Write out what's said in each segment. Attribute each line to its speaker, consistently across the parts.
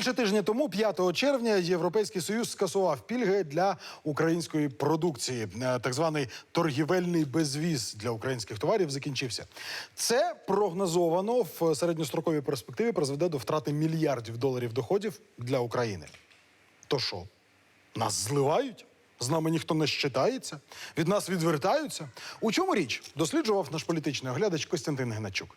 Speaker 1: Більше тижня тому, 5 червня, Європейський союз скасував пільги для української продукції. Е, Так званий торгівельний безвіз для українських товарів закінчився. Це прогнозовано в середньостроковій перспективі призведе до втрати мільярдів доларів доходів для України. То що, нас зливають? З нами ніхто не щитається, від нас відвертаються. У чому річ досліджував наш політичний оглядач Костянтин Гначук.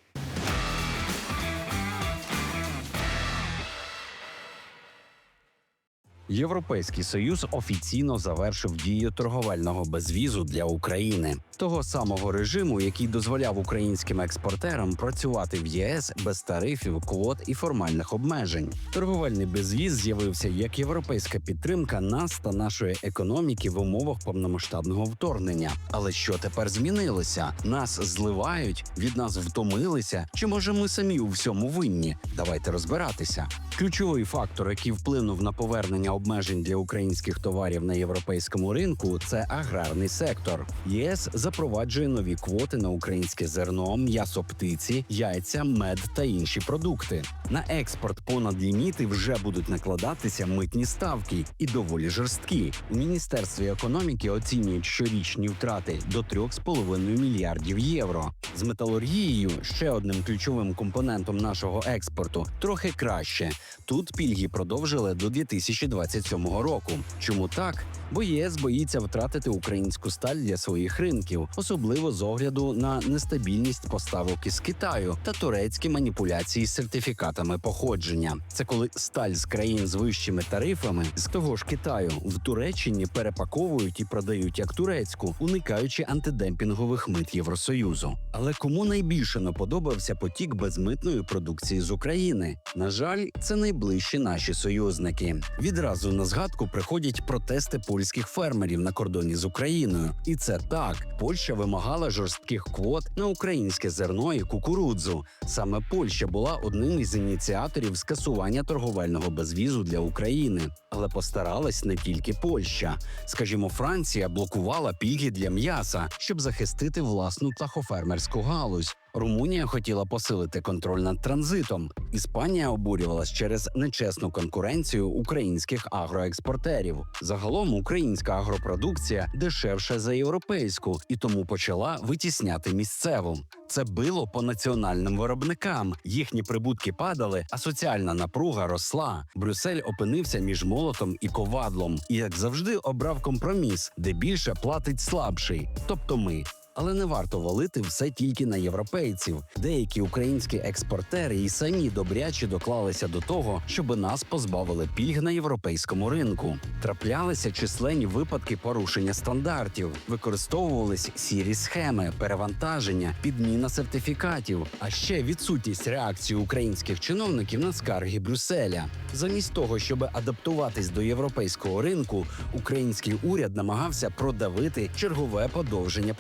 Speaker 2: Європейський союз офіційно завершив дію торговельного безвізу для України, того самого режиму, який дозволяв українським експортерам працювати в ЄС без тарифів, квот і формальних обмежень. Торговельний безвіз з'явився як європейська підтримка нас та нашої економіки в умовах повномасштабного вторгнення. Але що тепер змінилося? Нас зливають, від нас втомилися. Чи може ми самі у всьому винні? Давайте розбиратися. Ключовий фактор, який вплинув на повернення обмежень для українських товарів на європейському ринку, це аграрний сектор. ЄС запроваджує нові квоти на українське зерно, м'ясо птиці, яйця, мед та інші продукти. На експорт понад ліміти вже будуть накладатися митні ставки і доволі жорсткі. У міністерстві економіки оцінюють щорічні втрати до 3,5 мільярдів євро. З металургією, ще одним ключовим компонентом нашого експорту, трохи краще. Тут пільги продовжили до 2027 року. Чому так? Бо ЄС боїться втратити українську сталь для своїх ринків, особливо з огляду на нестабільність поставок із Китаю та турецькі маніпуляції з сертифікатами походження. Це коли сталь з країн з вищими тарифами з того ж Китаю в Туреччині перепаковують і продають як турецьку, уникаючи антидемпінгових мит Євросоюзу. Але кому найбільше не подобався потік безмитної продукції з України? На жаль, це найближчі наші союзники. Відразу на згадку приходять протести польських фермерів на кордоні з Україною, і це так. Польща вимагала жорстких квот на українське зерно і кукурудзу. Саме Польща була одним із ініціаторів скасування торговельного безвізу для України, але постаралась не тільки Польща. Скажімо, Франція блокувала пільги для м'яса, щоб захистити власну птахофермерську галузь. Румунія хотіла посилити контроль над транзитом. Іспанія обурювалась через нечесну конкуренцію українських агроекспортерів. Загалом українська агропродукція дешевша за європейську і тому почала витісняти місцеву. Це било по національним виробникам. Їхні прибутки падали, а соціальна напруга росла. Брюссель опинився між молотом і ковадлом, і як завжди обрав компроміс, де більше платить слабший, тобто ми. Але не варто валити все тільки на європейців. Деякі українські експортери і самі добряче доклалися до того, щоб нас позбавили пільг на європейському ринку. Траплялися численні випадки порушення стандартів, використовувались сірі схеми, перевантаження, підміна сертифікатів, а ще відсутність реакції українських чиновників на скарги Брюсселя. Замість того, щоб адаптуватись до європейського ринку, український уряд намагався продавити чергове подовження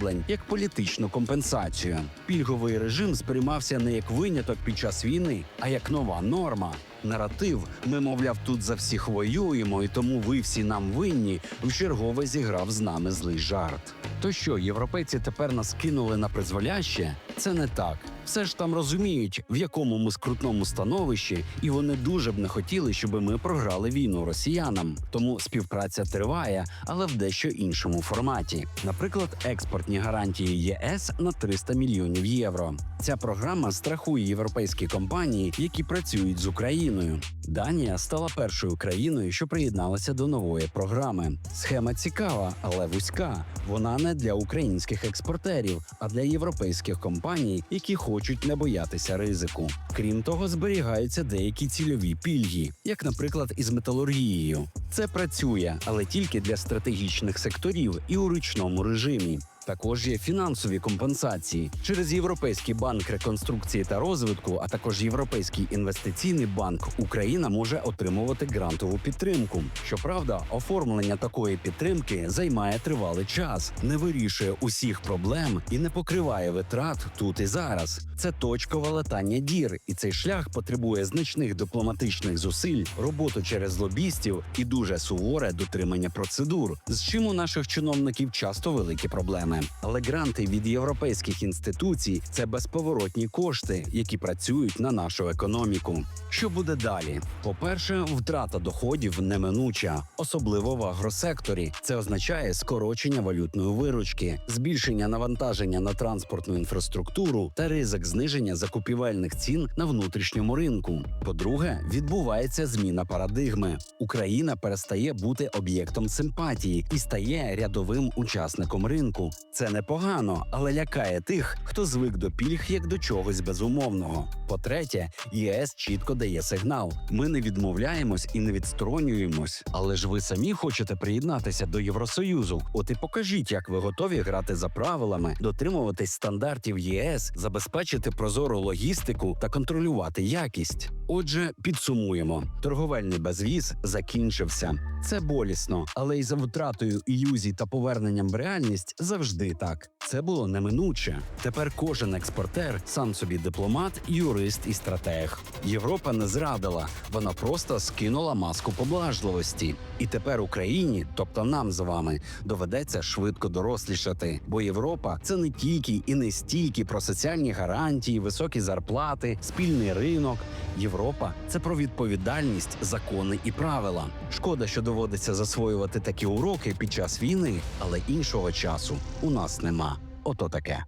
Speaker 2: послаблень як політичну компенсацію. Пільговий режим сприймався не як виняток під час війни, а як нова норма. Наратив, ми, мовляв, тут за всіх воюємо, і тому ви всі нам винні. Вчергове зіграв з нами злий жарт. То що, європейці тепер нас кинули на призволяще? Це не так. Все ж там розуміють, в якому ми скрутному становищі, і вони дуже б не хотіли, щоб ми програли війну росіянам. Тому співпраця триває, але в дещо іншому форматі. Наприклад, експортні гарантії ЄС на 300 мільйонів євро. Ця програма страхує європейські компанії, які працюють з Україною. Данія стала першою країною, що приєдналася до нової програми. Схема цікава, але вузька. Вона не для українських експортерів, а для європейських компаній, які хочуть не боятися ризику. Крім того, зберігаються деякі цільові пільги, як, наприклад, із металургією. Це працює, але тільки для стратегічних секторів і у ручному режимі. Також є фінансові компенсації через Європейський банк реконструкції та розвитку, а також Європейський інвестиційний банк. Україна може отримувати грантову підтримку. Щоправда, оформлення такої підтримки займає тривалий час, не вирішує усіх проблем і не покриває витрат тут і зараз. Це точкове латання дір, і цей шлях потребує значних дипломатичних зусиль, роботу через лобістів і дуже суворе дотримання процедур, з чим у наших чиновників часто великі проблеми. Але гранти від європейських інституцій це безповоротні кошти, які працюють на нашу економіку. Що буде далі? По-перше, втрата доходів неминуча, особливо в агросекторі. Це означає скорочення валютної виручки, збільшення навантаження на транспортну інфраструктуру та ризик зниження закупівельних цін на внутрішньому ринку. По-друге, відбувається зміна парадигми. Україна перестає бути об'єктом симпатії і стає рядовим учасником ринку. Це непогано, але лякає тих, хто звик до пільг як до чогось безумовного. По-третє, ЄС чітко дає сигнал: ми не відмовляємось і не відсторонюємось. Але ж ви самі хочете приєднатися до Євросоюзу. От і покажіть, як ви готові грати за правилами, дотримуватись стандартів ЄС, забезпечити прозору логістику та контролювати якість. Отже, підсумуємо: торговельний безвіз закінчився. Це болісно, але й за втратою ілюзій та поверненням в реальність завжди так. Це було неминуче. Тепер кожен експортер сам собі дипломат, юрист і стратег. Європа не зрадила, вона просто скинула маску поблажливості. І тепер Україні, тобто нам з вами, доведеться швидко дорослішати. Бо Європа це не тільки і не стільки про соціальні гарантії, високі зарплати, спільний ринок. Європа це про відповідальність, закони і правила. Шкода, що доводиться засвоювати такі уроки під час війни, але іншого часу у нас нема. Ото таке.